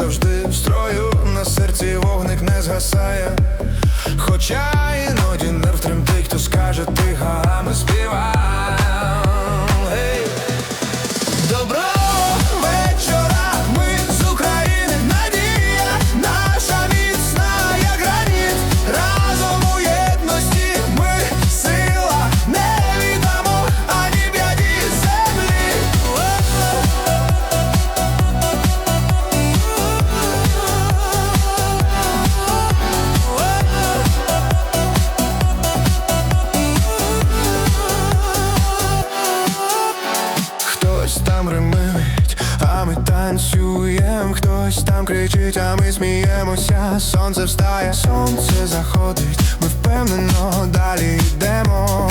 завжди в строю, на серці вогник не згасає. там римить, а ми танцюєм, хтось там кричить, а ми сміємося, сонце встає, сонце заходить, ми впевнено далі йдемо.